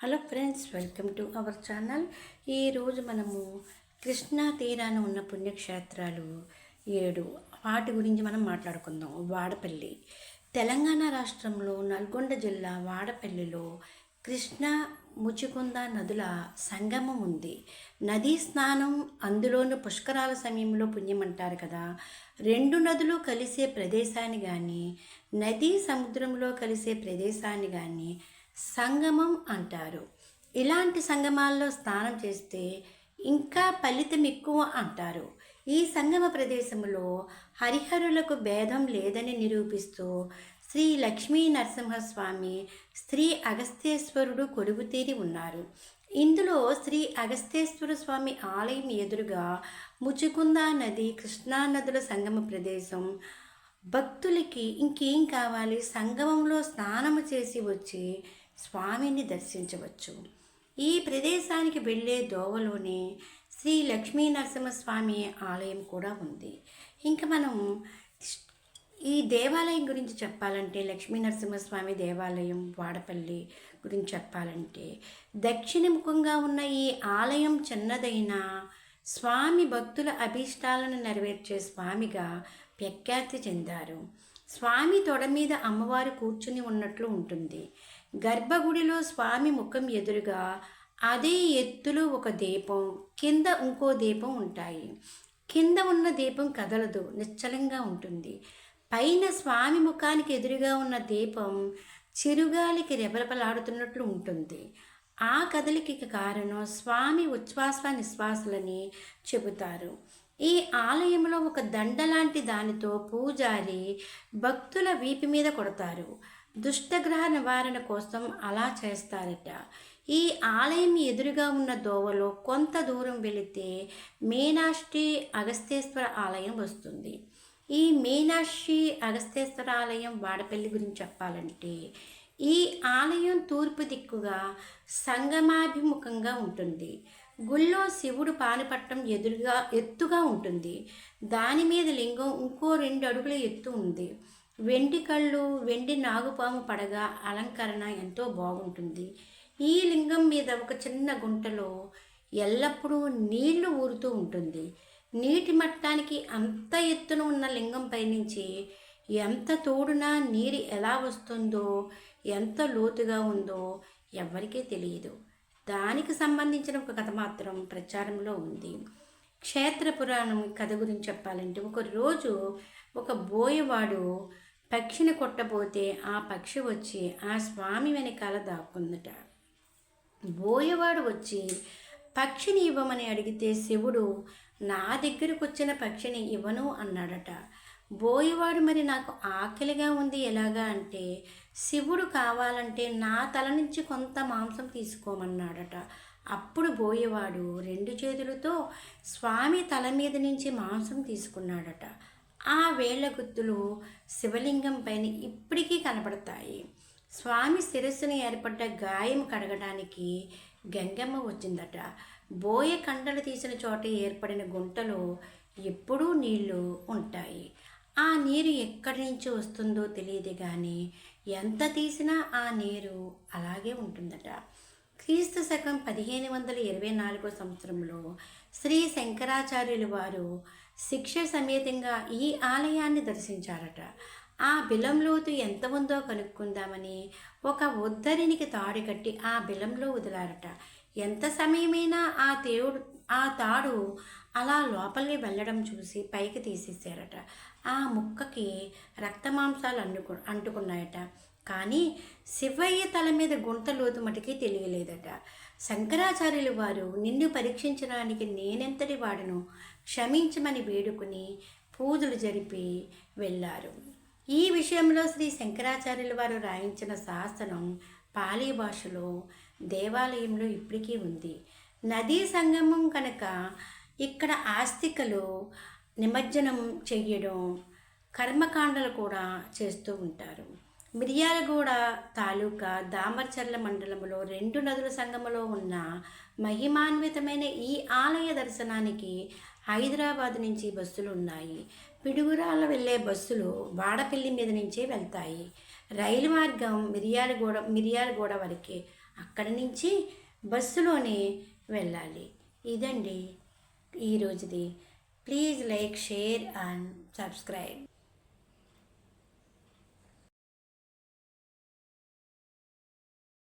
Hello friends welcome to our channel. ఈరోజు మనము కృష్ణా తీరాన ఉన్న పుణ్యక్షేత్రాలు ఏడు వాటి గురించి మనం మాట్లాడుకుందాం. వాడపల్లి. తెలంగాణ రాష్ట్రంలో నల్గొండ జిల్లా వాడపల్లిలో కృష్ణా ముచికుంద నదుల సంగమం ఉంది. నదీ స్నానం అందులోనూ పుష్కరాల సమయంలో పుణ్యం అంటారు కదా. రెండు నదులు కలిసే ప్రదేశాన్ని కానీ నదీ సముద్రంలో కలిసే ప్రదేశాన్ని కానీ సంగమం అంటారు. ఇలాంటి సంగమాల్లో స్నానం చేస్తే ఇంకా ఫలితం ఎక్కువ అంటారు. ఈ సంగమ ప్రదేశంలో హరిహరులకు భేదం లేదని నిరూపిస్తూ శ్రీ లక్ష్మీ నరసింహస్వామి శ్రీ అగస్తేశ్వరుడు కొలువుతీరి ఉన్నారు. ఇందులో శ్రీ అగస్తేశ్వర స్వామి ఆలయం ఎదురుగా ముచుకుంద నది కృష్ణా నదుల సంగమ ప్రదేశం. భక్తులకి ఇంకేం కావాలి? సంగమంలో స్నానము చేసి వచ్చి స్వామిని దర్శించవచ్చు. ఈ ప్రదేశానికి వెళ్ళే దోవలోనే శ్రీ లక్ష్మీ నరసింహస్వామి ఆలయం కూడా ఉంది. ఇంకా మనం ఈ దేవాలయం గురించి చెప్పాలంటే లక్ష్మీ నరసింహస్వామి దేవాలయం వాడపల్లి గురించి చెప్పాలంటే దక్షిణముఖంగా ఉన్న ఈ ఆలయం చిన్నదైన స్వామి భక్తుల అభీష్టాలను నెరవేర్చే స్వామిగా ప్రఖ్యాతి చెందారు. స్వామి తొడ మీద అమ్మవారు కూర్చుని ఉన్నట్లు ఉంటుంది. గర్భగుడిలో స్వామి ముఖం ఎదురుగా అదే ఎత్తులో ఒక దీపం కింద ఇంకో దీపం ఉంటాయి. కింద ఉన్న దీపం కదలదు నిశ్చలంగా ఉంటుంది. పైన స్వామి ముఖానికి ఎదురుగా ఉన్న దీపం చిరుగాలికి రెపరెపలాడుతున్నట్లు ఉంటుంది. ఆ కదలికి కారణం స్వామి ఉచ్ఛ్వాస నిశ్వాసలని చెబుతారు. ఈ ఆలయంలో ఒక దండ లాంటి దానితో పూజారి భక్తుల వీపు మీద కొడతారు. దుష్టగ్రహ నివారణ కోసం అలా చేస్తారట. ఈ ఆలయం ఎదురుగా ఉన్న దోవలో కొంత దూరం వెళితే మీనాక్షి అగస్తేశ్వర ఆలయం వస్తుంది. ఈ మీనాక్షి అగస్తేశ్వర ఆలయం వాడపల్లి గురించి చెప్పాలంటే ఈ ఆలయం తూర్పు దిక్కుగా సంగమాభిముఖంగా ఉంటుంది. గుళ్ళో శివుడు పానిపట్టం ఎదురుగా ఎత్తుగా ఉంటుంది. దాని మీద లింగం ఇంకో రెండు అడుగుల ఎత్తు ఉంది. వెండి కళ్ళు వెండి నాగుపాము పడగ అలంకరణ ఎంతో బాగుంటుంది. ఈ లింగం మీద ఒక చిన్న గుంటలో ఎల్లప్పుడూ నీళ్ళు ఊరుతూ ఉంటుంది. నీటి మట్టానికి అంత ఎత్తున ఉన్న లింగం పైనుంచి ఎంత తోడునా నీరు ఎలా వస్తుందో ఎంత లోతుగా ఉందో ఎవరికీ తెలియదు. దానికి సంబంధించిన ఒక కథ మాత్రం ప్రచారంలో ఉంది. క్షేత్ర పురాణం కథ గురించి చెప్పాలంటే ఒక రోజు ఒక బోయవాడు పక్షిని కొట్టబోతే ఆ పక్షి వచ్చి ఆ స్వామి వెనకాల దాక్కుందట. బోయవాడు వచ్చి పక్షిని ఇవ్వమని అడిగితే శివుడు నా దగ్గరకు వచ్చిన పక్షిని ఇవ్వను అన్నాడట. బోయవాడు మరి నాకు ఆకలిగా ఉంది ఎలాగా అంటే శివుడు కావాలంటే నా తల నుంచి కొంత మాంసం తీసుకోమన్నాడట. అప్పుడు బోయవాడు రెండు చేతులతో స్వామి తల మీద నుంచి మాంసం తీసుకున్నాడట. ఆ వేళ్ళ గుర్తులు శివలింగం పైన ఇప్పటికీ కనపడతాయి. స్వామి శిరస్సుని ఏర్పడ్డ గాయం కడగడానికి గంగమ్మ వచ్చిందట. బోయ కండలు తీసిన చోట ఏర్పడిన గుంటలో ఎప్పుడూ నీళ్ళు ఉంటాయి. ఆ నీరు ఎక్కడి నుంచి వస్తుందో తెలియదు కానీ ఎంత తీసినా ఆ నీరు అలాగే ఉంటుందట. క్రీస్తు శకం పదిహేను వందల ఇరవై నాలుగో సంవత్సరంలో శ్రీ శంకరాచార్యులు వారు శిక్ష సమేతంగా ఈ ఆలయాన్ని దర్శించారట. ఆ బిలంలోతు ఎంత ఉందో కనుక్కుందామని ఒక ఉద్దరినికి తాడు కట్టి ఆ బిలంలో వదిలారట. ఎంత సమయమైనా ఆ దేవుడు ఆ తాడు అలా లోపలికి వెళ్ళడం చూసి పైకి తీసేసారట ఆ ముక్కకి రక్తమాంసాలు అంటుకు అంటుకున్నాయట. కానీ శివయ్య తల మీద గుంత లోతు మటుకి తెలియలేదట. శంకరాచార్యులు వారు నిన్ను పరీక్షించడానికి నేనెంతటి వాడను? క్షమించమని వేడుకుని పూజలు జరిపి వెళ్ళారు. ఈ విషయంలో శ్రీ శంకరాచార్యుల వారు రాయించిన శాసనం పాలీ భాషలో దేవాలయంలో ఇప్పటికీ ఉంది. నదీ సంగమం కనుక ఇక్కడ ఆస్తికలు నిమజ్జనం చెయ్యడం కర్మకాండలు కూడా చేస్తూ ఉంటారు. మిర్యాలగూడ తాలూకా దామర్చర్ల మండలంలో రెండు నదుల సంగమలో ఉన్న మహిమాన్వితమైన ఈ ఆలయ దర్శనానికి హైదరాబాద్ నుంచి బస్సులు ఉన్నాయి. పిడుగురాల వెళ్ళే బస్సులు వాడపల్లి మీద నుంచే వెళ్తాయి. రైలు మార్గం మిర్యాలగూడ మిర్యాలగూడ వరకే. అక్కడి నుంచి బస్సులోనే వెళ్ళాలి. ఇదండి ఈరోజుది. Please like share and subscribe.